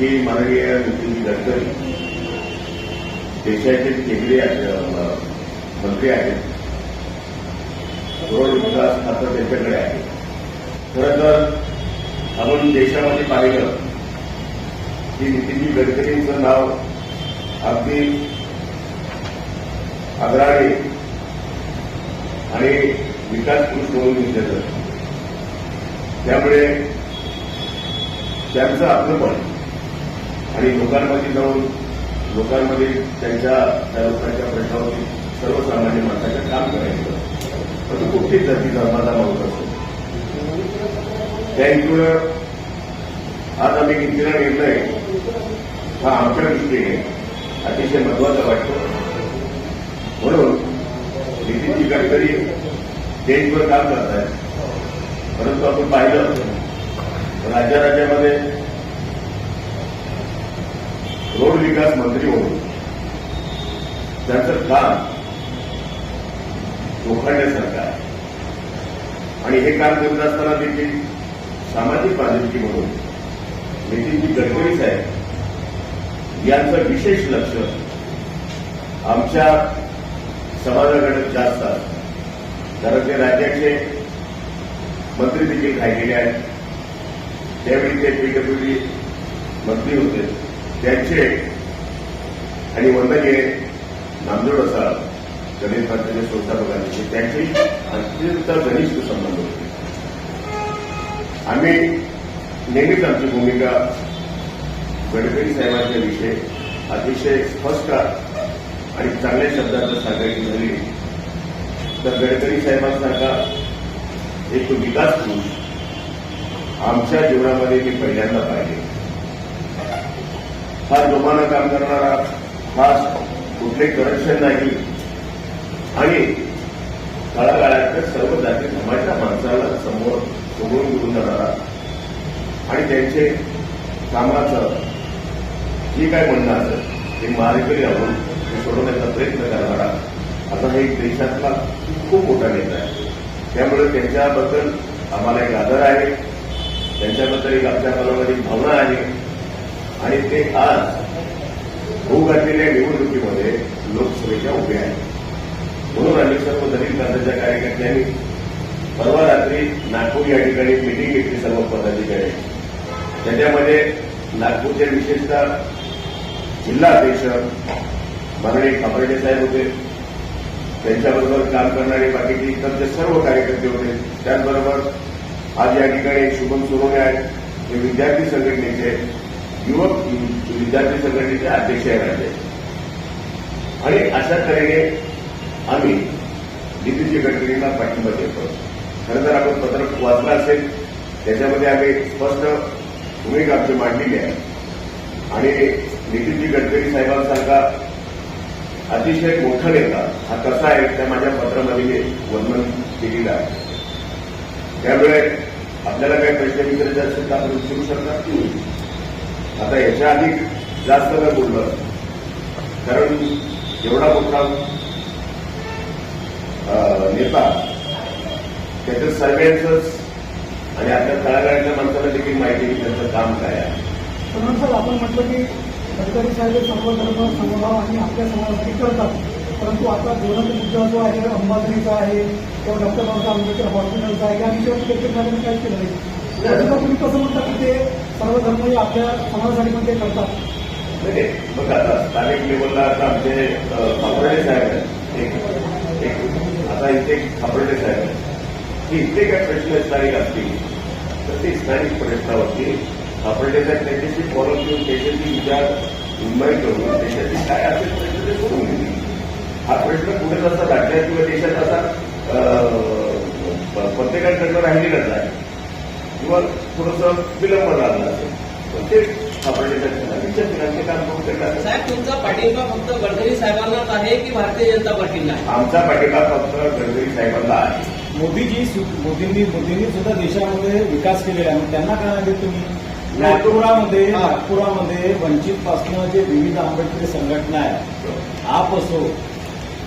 हे माननीय नितीन गडकरी देशाचे केंद्रीय मंत्री आहेत. रोड विकास खातं त्यांच्याकडे आहे. खरं तर आपण देशामध्ये पाहिलं की नितीनजी गडकरींचं नाव अगदी अग्राणी आणि विकास पुरुष म्हणून घेतलं त्यामुळे त्यांचं आपलंपण आणि लोकांमध्ये जाऊन लोकांमध्ये त्यांच्या त्या लोकांच्या प्रश्नावरती सर्वसामान्य माणसाचं काम करायचं. परंतु कुठलीच जाती धर्माचा माणूस असतो. त्या हेतूनं आज आम्ही घेतलेला निर्णय हा आमच्या दृष्टीने अतिशय महत्त्वाचा वाटतो. म्हणून नितीनजी गडकरी देशभर काम करत आहेत परंतु आपण पाहिलं राज्या राज्यामध्ये रोड विकास मंत्री होऊन त्यांचं काम लोखंडासारखं आहे. आणि हे काम करत असताना देखील सामाजिक बांधिलकी म्हणून नितीनजी गडकरी साहेब यांचं विशेष लक्ष आमच्या समाजाकडे जास्त असतं कारण ते राज्याचे मंत्री देखील राहिलेले आहेत. त्यावेळी ते पीडब्ल्यूडी मंत्री होते. त्यांचे आणि वंदनीय नामदेव असा गणेश भारतीय संस्थापकांचे म्हणजे त्यांचे अत्यंत घनिष्ठ संबंध होते. आम्ही नेहमीच आमची भूमिका गडकरी साहेबांच्या विषयी अतिशय स्पष्ट आणि चांगल्या शब्दात सांगायची झाली तर गडकरी साहेबांसारखा एक विकास पुरुष आमच्या जीवनामध्ये मी पहिल्यांदा पाहिले फार जोमानं काम करणारा हा कुठले करप्शन नाही. आणि तळागाळातल्या सर्व जाती समाजच्या माणसाला समोर समोरून घेऊन जाणारा. आणि त्यांचे कामाचं जे काय म्हणणं असेल ते मारेकरी राहून ते सोडवण्याचा प्रयत्न करणारा. आता हे देशातला खूप मोठा नेता आहे. त्यामुळे त्यांच्याबद्दल आम्हाला एक आदर आहे. त्यांच्याबद्दल एक आमच्या मनामध्ये भावना आहे. आणि ते आज होऊ घातलेल्या निवडणुकीमध्ये लोकसभेच्या उभे आहेत. म्हणून आम्ही सर्व दलित क्रांतीच्या कार्यकर्त्यांनी परवा रात्री नागपूर या ठिकाणी मिटिंग घेतली सर्व पदाधिकारी. त्याच्यामध्ये नागपूरचे विशेषतः जिल्हा अध्यक्ष माननीय खापर्डे साहेब होते. त्यांच्याबरोबर काम करणारे बाकीचे इतरचे सर्व कार्यकर्ते होते त्याचबरोबर आज या ठिकाणी शुभम सोनवणे आहेत. हे विद्यार्थी संघटनेचे युवक विद्यार्थी संघटनेचे अध्यक्ष राहिले आणि अशा तऱ्हेने आम्ही नितीनजी गडकरींना पाठिंबा देतो. खरं तर आपण पत्रक वाचलं असेल त्याच्यामध्ये आम्ही स्पष्ट भूमिका आमची मांडलेली आहे. आणि नितीनजी गडकरी साहेबांसारखा अतिशय मोठा नेता हा कसा आहे त्या माझ्या पत्रामध्ये मी वर्णन केलेलं आहे. त्यामुळे आपल्याला काही प्रश्न विचारायचे असेल तर आपण विचारू शकता. आता याच्या आधी जास्त न बोललं. कारण एवढा मोठा अं, नेता त्याचं सर्वेंचंच आणि आपल्या तळागाळ्यातल्या माणसाला देखील माहिती की त्यांचं काम काय आहे. म्हणून सर आपण म्हटलं की गडकरी साहेब हे सर्व धर्म समभाव आणि आपल्या समाजासाठी करतात. परंतु आता ज्वलंत मुद्दा जो आहे अंबाझरीचा आहे किंवा डॉक्टर बाबासाहेब आंबेडकर हॉस्पिटलचा आहे या विषयावर देखील काय केलं नाही तुम्ही कसं म्हणता की ते सर्व धर्म आपल्या समाजासाठी पण ते करतात? म्हणजे बघा आता स्थानिक लेवलला आता आमचे अं, खापर्डे साहेब आहेत. एक आता इथे खापर्डे साहेब आहेत. की इथे काय प्रश्न स्थानिक असतील तर ते स्थानिक प्रश्नावरती खापर्डे साहेब त्यांच्याशी फॉलो घेऊन त्याच्याशी विचार विनिमय करून त्याच्याशी काय असेल प्रश्न ते सोडून घेतील हा प्रश्न कुठे असा राज्यात किंवा देशात असा प्रत्येकाकडनं राहिलेलाच आहे. किंवा थोडंसं विलंब लागला असेल पण ते खापर्डे साहेब विचार ते काम करून करणार साहेब तुमचा पाठिंबा फक्त गडकरी साहेबांनाच आहे की भारतीय जनता पार्टीला आमचा पाठिंबा फक्त गडकरी साहेबांना आहे. मोदीजी मोदींनी मोदींनी सुद्धा देशामध्ये विकास केलेला आहे. त्यांना काय आहे तुम्ही? नागपुरामध्ये नागपुरामध्ये वंचित पासून जे विविध आंबेडकरी संघटना आहे आप असो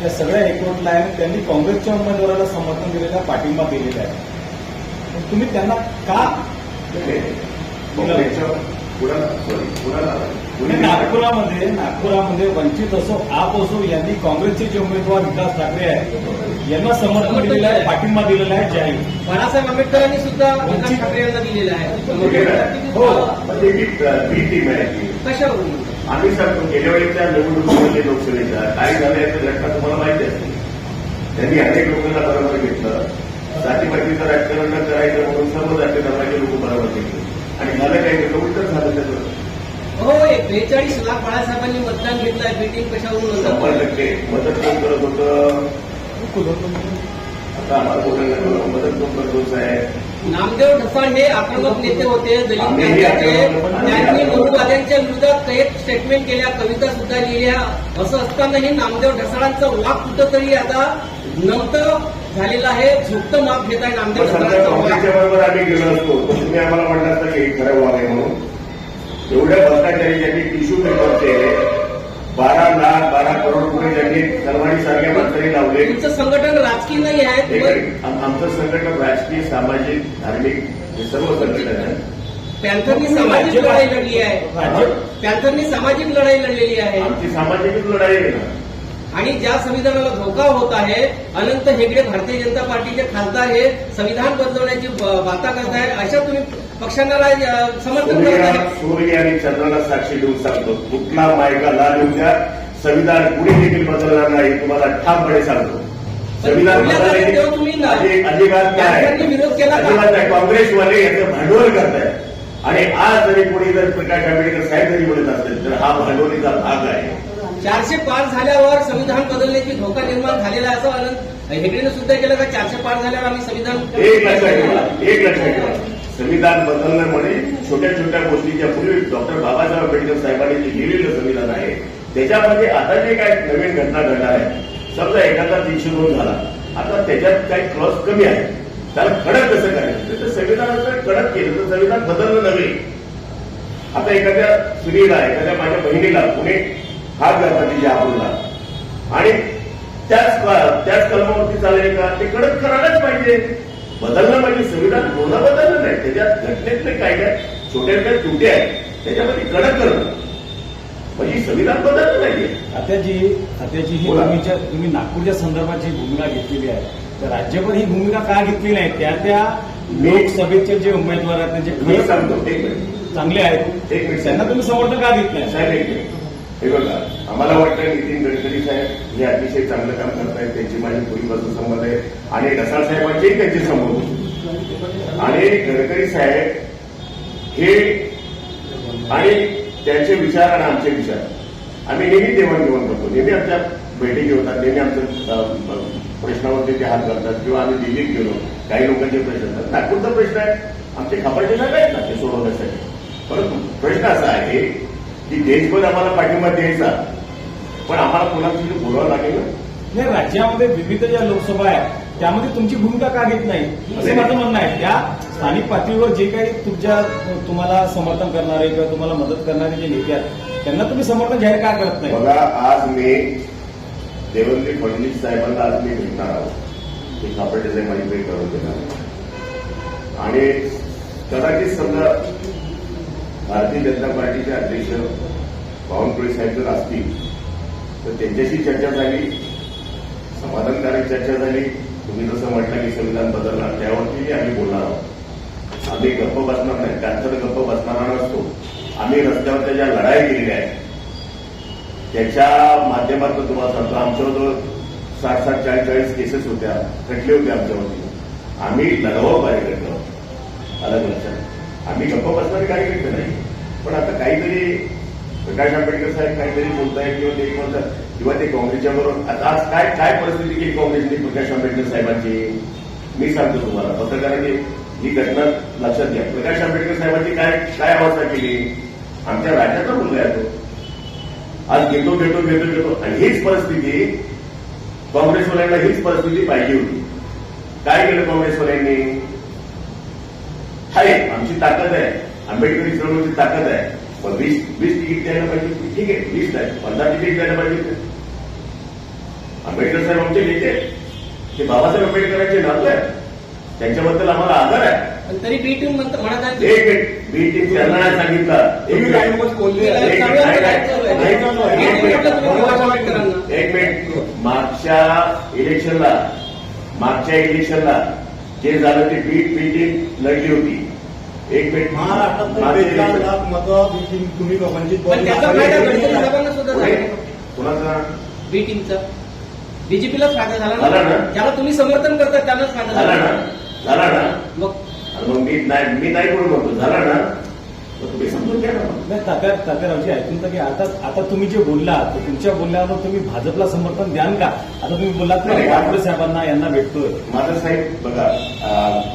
त्या सगळ्या एकवटल्या आहे आणि त्यांनी काँग्रेसच्या उमेदवाराला समर्थन दिलेलं पाठिंबा दिलेला आहे. तुम्ही त्यांना का नागपुरामध्ये नागपुरामध्ये वंचित असो आप असो यांनी काँग्रेसचे जे उमेदवार विकास ठाकरे आहेत यांना समर्थन दिलेलं आहे पाठिंबा दिलेला आहे जाहीर बाळासाहेब आंबेडकरांनी सुद्धा विकास ठाकरे यांना दिलेलं आहे. हो. म्हणजे टीम आहे ती कशावरून आम्ही सांगतो गेल्या वेळेच्या निवडणुकीमध्ये लोकसभेच्या काय झालं याचं घटना तुम्हाला माहिती असते त्यांनी अनेक लोकांना बरोबर घेतलं. जातीपातीचं राजकारण न करायचं म्हणून सर्व जाती धर्माचे लोक बरोबर घेतले आणि झालं काय त्याचं उलटच झालं त्याचं हो बेचाळीस लाख बाळासाहेबांनी मतदान घेतलंय बेटिंग कशावरून शंभर? टक्के. मदत कोण करत होतं? आता आम्हाला बोलायला. मदत कोण करत होतं आहे नामदेव ढसाळ हे आक्रमक नेते होते दलित नेत्याचे. त्यांनी मनुवाद्यांच्या विरोधात कैक स्टेटमेंट केल्या कविता सुद्धा लिहिल्या. असं असतानाही नामदेव ढसाळांचं वाक कुठंतरी आता नमतं झालेलं आहे. झुकतं माप घेत आहे नामदेव बरोबर आम्ही गेलो असतो तुम्ही आम्हाला म्हणलं असतं की खरं वाग आहे म्हणून. एवढ्या भ्रष्टाचारी ज्यांनी टिश्यू पेपरचे बारा लाख बारा करोड रुपये ज्यांनी सलमानी सारख्या माणसाने लावले. तुमचं संघटन राजकीय नाही आहे. आमचं संघटन राजकीय सामाजिक धार्मिक हे सर्व संघटन आहे. पॅन्थरनी सामाजिक लढाई लढली आहे. पॅन्थरनी सामाजिक लढाई लढलेली आहे. आमची सामाजिकच लढाई आहे ना. आणि ज्या संविधानाला धोका होत आहे अनंत हेगडे भारतीय जनता पार्टीचे खासदार हे संविधान बदलवण्याची बाता करत आहे अशा तुम्ही पक्षांना समर्थन करत सूर्य आणि चंद्राला साक्षी देऊन सांगतो कुठला मायका लाल येऊ द्या. संविधान कुणी देखील बदलणार नाही तुम्हाला ठामपणे सांगतो. संविधान अजिबात काँग्रेसवाले याचं भांडवल करतायत. आणि आज जरी कोणी जर प्रकाश आंबेडकर साहेब जरी बोलत असतील तर हा भांडवलीचा भाग आहे. चारशे पार झाल्यावर संविधान बदलण्याची धोका निर्माण झालेला असं अनंत सुद्धा केलं का? चारशे पार झाल्यावर आम्ही संविधान एक लक्षात ठेवा एक लक्षात ठेवा संविधान बदलणं छोट्या छोट्या गोष्टीच्या पूर्वी डॉक्टर बाबासाहेब आंबेडकर साहेबांनी जे लिहिलेलं संविधान आहे त्याच्यामध्ये आता जे काय नवीन घटना घडणार आहे समजा एखादा तीनशे दोन झाला आता त्याच्यात काही क्लॉज कमी आहे. त्याला कडक कसं करायचं? तर संविधानाचं कडक केलं तर संविधान बदललं नव्हे. आता एखाद्या स्त्रीला एखाद्या माझ्या बहिणीला पुणे घालतात तिच्या आपूरला आणि त्याच त्याच कलमावरती चालेल का? ते कडक करायलाच पाहिजे. बदलणं म्हणजे संविधान पूर्ण बदललं नाही. त्याच्यात घटनेतले काय काय. छोट्या छोट्या त्रुटी आहेत. त्याच्यामध्ये कडक करणं. म्हणजे संविधान बदललं नाहीये आत्याजी आत्याजी ही. भूमिका तुम्ही नागपूरच्या संदर्भात जी भूमिका घेतलेली आहे तर राज्यभर ही भूमिका का घेतली नाही त्या त्या लोकसभेचे जे उमेदवार आहेत त्यांचे मी खरंच सांगतो चांगले आहेत त्यांना तुम्ही समर्थन का देत नाही? हे बघा आम्हाला वाटतं नितीन गडकरी साहेब हे अतिशय चांगलं काम करतायत त्यांची माझी पूर्वीपासून संबंध आहे. आणि रसाळ साहेबांचेही त्यांचे संबंध होते. आणि गडकरी साहेब हे आणि त्यांचे विचार आणि आमचे विचार. आम्ही नेहमी देवाणघेवाण करतो. नेहमी आमच्या बैठकी होतात नेहमी आमच्या प्रश्नावरती ते हात घालतात किंवा आम्ही दिल्लीत गेलो काही लोकांचे प्रश्न असतात. नागपूरचा प्रश्न आहे. आमचे खपाचे साहेब आहेत ना ते सोडवण्यासाठी. परंतु प्रश्न असा आहे की देशभर आम्हाला पाठिंबा द्यायचा. पण आम्हाला कोणाची बोलावं लागेल? ना नाही राज्यामध्ये विविध ज्या लोकसभा आहेत त्यामध्ये तुमची भूमिका का घेत नाही? असे माझं म्हणणं आहे. त्या स्थानिक पातळीवर जे काही तुमच्या तुम्हाला समर्थन करणारे किंवा तुम्हाला मदत करणारे जे नेते आहेत त्यांना तुम्ही समर्थन जाहीर का करत नाही? बघा आज मी देवेंद्र फडणवीस साहेबांना आज मी भेटणार आहोत. ते खापडे साहेब माझी भेट करून देणार आणि कदाचित समजा भारतीय जनता पार्टीचे अध्यक्ष बावनकुळे साहेब जर असतील तर त्यांच्याशी चर्चा झाली समाधानकारक चर्चा झाली. तुम्ही जसं म्हटलं की संविधान बदलणार त्यावरती आम्ही बोलणार आहोत. आम्ही गप्प बसणार नाही त्यांचं तर गप्प बसणारा नसतो. आम्ही रस्त्यावरच्या ज्या लढाई केलेल्या आहेत त्याच्या माध्यमातून तुम्हाला सांगतो आमच्यावर साठ साठ चाळीस चाळीस केसेस होत्या खटले होते आमच्यावरती. आम्ही लढावं पाहिजे आलं अलग लक्षात? आम्ही गप्प बसणारे कार्यकर्ते नाही. पण आता काहीतरी प्रकाश आंबेडकर साहेब काहीतरी बोलतायत किंवा ते म्हणतात किंवा ते काँग्रेसच्या बरोबर आता आज काय काय परिस्थिती केली काँग्रेसने प्रकाश आंबेडकर साहेबांची? मी सांगतो तुम्हाला. पत्रकारांनी ही घटना लक्षात घ्या. प्रकाश आंबेडकर साहेबांची काय काय अवस्था केली? आमच्या राज्याचा मुलगा आहे तो. आज घेतो घेतो घेतो घेतो आणि हीच परिस्थिती काँग्रेसवाल्यांना हीच परिस्थिती पाहिजे होती. काय केलं काँग्रेसवाल्यांनी? आहे. आमची ताकद आहे. आंबेडकरी चळवळीची ताकद आहे. पण वीस वीस तिकीट द्यायला पाहिजे. ठीक आहे वीस नाही पंधरा तिकीट द्यायला पाहिजे. आंबेडकर साहेब आमचे नेते. आहेत. ते बाबासाहेब आंबेडकरांचे नातू आहेत. त्यांच्याबद्दल आम्हाला आदर आहे. तरी बी टीम म्हणत म्हणत आहे एक मिनिट. मी टीम त्यांना नाही सांगितलं. एक मिनिट. एक आहे, आहे. मागच्या इलेक्शनला मागच्या इलेक्शनला जे झालं ते बीट मीटिंग लढली होती. एक मिनिट. तुम्ही कुणाचा बी टीमचा बीजेपीलाच फायदा झाला ना. ज्याला तुम्ही समर्थन करता त्यांनाच फायदा झाला. ना? झाला ना? मग? मी नाही मी नाही म्हणून म्हणतो झाला ना? तर तुम्ही समजून घ्या ना नाही तात्या तात्यारावजी ऐकून तर की आता आता तुम्ही जे बोललात तर तुमच्या बोलण्यावर तुम्ही भाजपला समर्थन द्याल का? आता तुम्ही बोललात नाही. वाटवे साहेबांना यांना भेटतोय. माझं साहेब बघा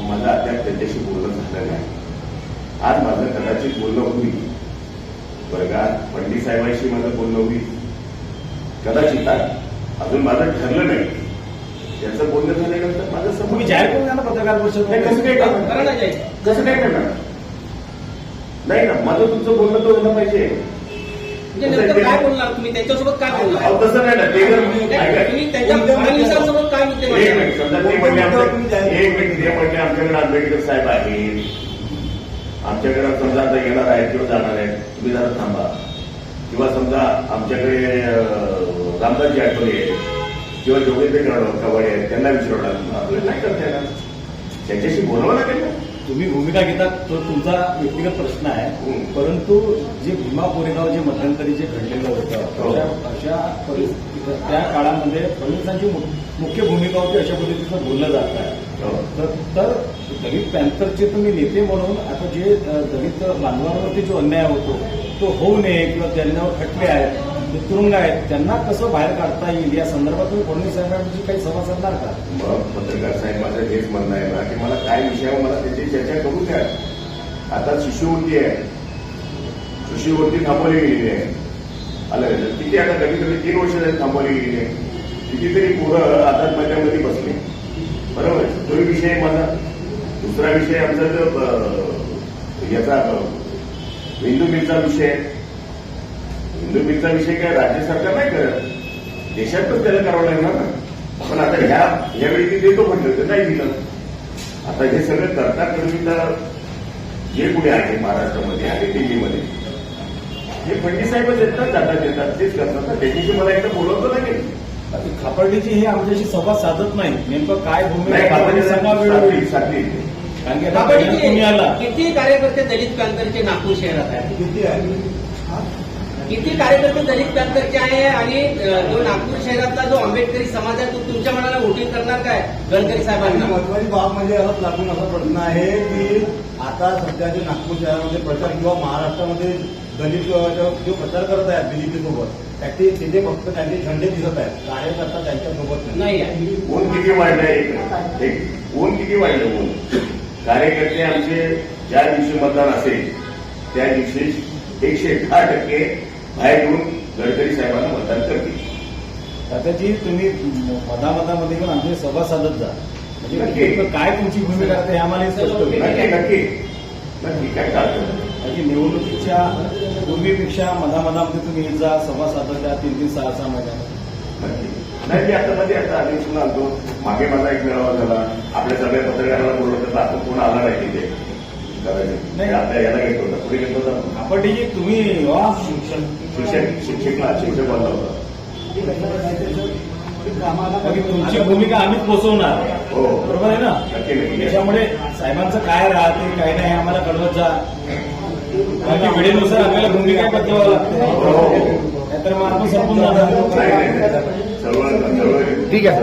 माझं अद्याप त्यांच्याशी बोलणं झालं नाही. आज माझं कदाचित बोलणं होईल. वर्गात पंडित साहेबांशी माझं बोलणं होईल. कदाचित. अजून माझं ठरलं नाही. त्यांचं बोलणं झाल्यानंतर माझं समोर जाहीर करून ना पत्रकार नाही, कसं परिषद काय करणार? कसं काय करणार? नाही ना माझं तुमचं बोलणं तर होणं पाहिजे. म्हणजे काय बोलणार तुम्ही? त्यांच्यासोबत काय बोलणार? तसं नाही ना ते जर काय आमच्या एक मिनिट ते म्हणले आमच्याकडे आंबेडकर साहेब आहेत. आमच्याकडे समजा आता येणार आहेत किंवा जाणार आहेत तुम्ही जरा थांबा किंवा समजा आमच्याकडे रामदासजी आठवले आहेत किंवा जोगेंद्र कवाडे आहेत त्यांना विचारणार आपल्याला नाही करता येणार त्यांच्याशी बोलावं लागेल ना तुम्ही भूमिका घेतात तो तुमचा व्यक्तिगत प्रश्न आहे. परंतु जे भीमा कोरेगाव जे मध्यंतरी जे घडलेलं हो. होतं अशा अशा परिस्थितीत त्या काळामध्ये मु- मुख्य भूमिका होती अशा पद्धतीचं बोललं जात आहे हो. तर दलित पॅन्थरचे तुम्ही नेते म्हणून आता जे दलित बांधवांवरती जो अन्याय होतो तो होऊ नये किंवा त्यांच्यावर खटले आहेत तुरुंग आहेत त्यांना कसं बाहेर काढता येईल? या संदर्भात तुम्ही फडणवीस साहेबांची काही सभा साधणार का? मग पत्रकार साहेब माझं हेच म्हणणं आहे ना की मला काय विषयावर मला त्याची चर्चा करू द्या. आता शिष्यवृत्ती आहे. शिष्यवृत्ती थांबवली गेलेली आहे. आलं किती आता कधी कधी तीन वर्ष झाली थांबवली गेलेली आहे. कितीतरी पोरं आता माझ्यामध्ये बसले. बरोबर? तो विषय आहे माझा. दुसरा विषय आमचा जो याचा हिंदू मिलचा विषय हिंदू मिलचा विषय काय राज्य सरकार नाही करत? देशातच त्याला करावं लागणार ना. पण आता ह्या यावेळी ते देतो म्हटलं तर नाही दिलं. आता हे सगळं करतात करता जे पुढे आहे महाराष्ट्रामध्ये आहे दिल्लीमध्ये हे फडणवीस साहेबच येतात जातात येतात तेच करतात. त्याच्याशी मला एकदा बोलवतं लागेल खापर्डीची हे आमच्याशी संवाद साधत नाही. नेमकं काय भूमिका सांगा वेळोवेळी. साधली कारण की तुम्ही आला. किती कार्यकर्ते दलित पॅंथरचे नागपूर शहरात आहेत किती आहे? किती कार्यकर्ते दलित पॅंथरचे आहे आणि जो नागपूर शहरातला जो आंबेडकरी समाज आहे तो तुमच्या मनाला वोटिंग करणार काय गडकरी साहेबांना? महत्वाची बाब म्हणजे असंच लागून असा प्रश्न आहे की आता सध्याचे नागपूर शहरामध्ये प्रचार किंवा महाराष्ट्रामध्ये दलित जो- जो प्रचार करत आहेत बीजेपी सोबत त्याचे तिथे फक्त त्यांचे झंडे दिसत आहेत कार्यकर्ता त्यांच्यासोबत नाही. नाही आहे. ऊन किती वाढलंय एक ऊन किती वाढलं ऊन कार्यकर्ते आमचे ज्या दिवशी मतदान असेल त्या दिवशी एकशे दहा टक्के बाहेर येऊन गडकरी साहेबांना मतदान करतील. तात्याजी तुम्ही मधामधामध्ये घेऊन आमची सभा साधत जा. म्हणजे नक्की. काय तुमची भूमिका आहे ते आम्हाला स्पष्ट होईल. नक्की नक्की. नक्की काय चालतं? म्हणजे निवडणुकीच्या पूर्वीपेक्षा मधामधामध्ये तुम्ही येत जा सभा साधत जा तीन तीन सहा सहा नक्की. नाही मी आता मध्ये आता अधिवेशन आलतो मागे माझा एक मेळावा झाला. आपल्या सगळ्या पत्रकारांना बोलवलं तर आपण कोण आला नाही तिथे? नाही. आता याला घेतलं होतं पुढे घेतलं होतं खापर्डीजी तुम्ही वा शिक्षक शिक्षकला शिक्षक बोलला होता बाकी तुमची भूमिका आम्हीच पोचवणार हो बरोबर आहे ना नक्की नक्की त्याच्यामुळे साहेबांचं काय राहते काय नाही आम्हाला कळवत जा बाकी वेळेनुसार आपल्याला भूमिका बदलावं लागते हो. नाहीतर मग आपण संपून जाणार ठीक हा आहे.